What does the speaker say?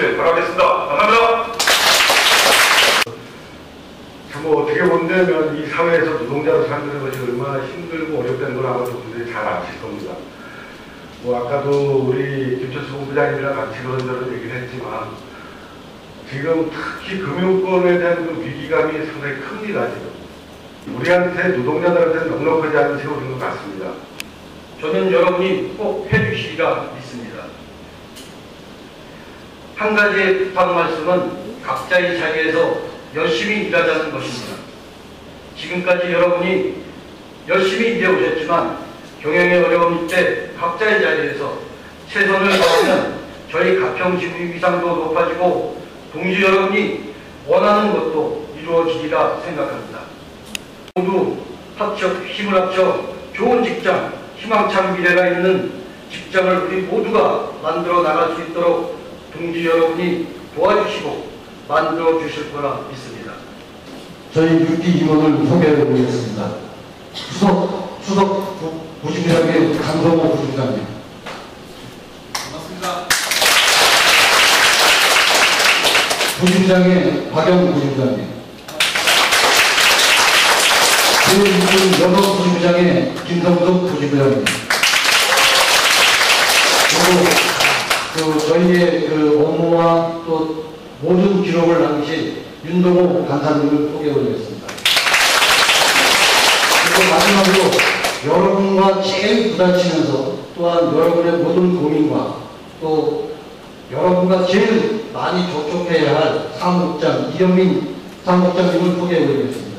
주시길 바라겠습니다. 감사합니다. 참 어떻게 본다면 이 사회에서 노동자로 살는 것이 얼마나 힘들고 어렵다는 걸 아마도 분들이 잘 아실 겁니다. 뭐 아까도 우리 김철수 본부장님이랑 같이 그런저런 얘기를 했지만 지금 특히 금융권에 대한 그 위기감이 상당히 큽니다 지금. 우리한테 노동자들한테 넉넉하지 않은 세월인 것 같습니다. 저는 여러분이 꼭 해주시리라 믿습니다. 한 가지의 부탁 말씀은 각자의 자리에서 열심히 일하자는 것입니다. 지금까지 여러분이 열심히 일해오셨지만 경영의 어려움 때 각자의 자리에서 최선을 다하면 저희 가평지구의 위상도 높아지고 동지 여러분이 원하는 것도 이루어지리라 생각합니다. 모두 합쳐 힘을 합쳐 좋은 직장, 희망찬 미래가 있는 직장을 우리 모두가 만들어 나갈 수 있도록 동지 여러분이 도와주시고 만들어 주실 거라 믿습니다. 저희 6기 임원을 소개해 드리겠습니다. 수석, 수석 부- 부심장의 강성호 부심장님. 반갑습니다. 부심장의 박영 부심장님. 제6기 여성 부심장의 김성석 부심장님. 그리고 그 저희의 그 업무와 또 모든 기록을 남기신 윤동호 간사님을 소개해 드리겠습니다. 그리고 마지막으로 여러분과 제일 부딪히면서 또한 여러분의 모든 고민과 또 여러분과 제일 많이 접촉해야 할 사무국장 이영민 사무국장님을 소개해 드리겠습니다.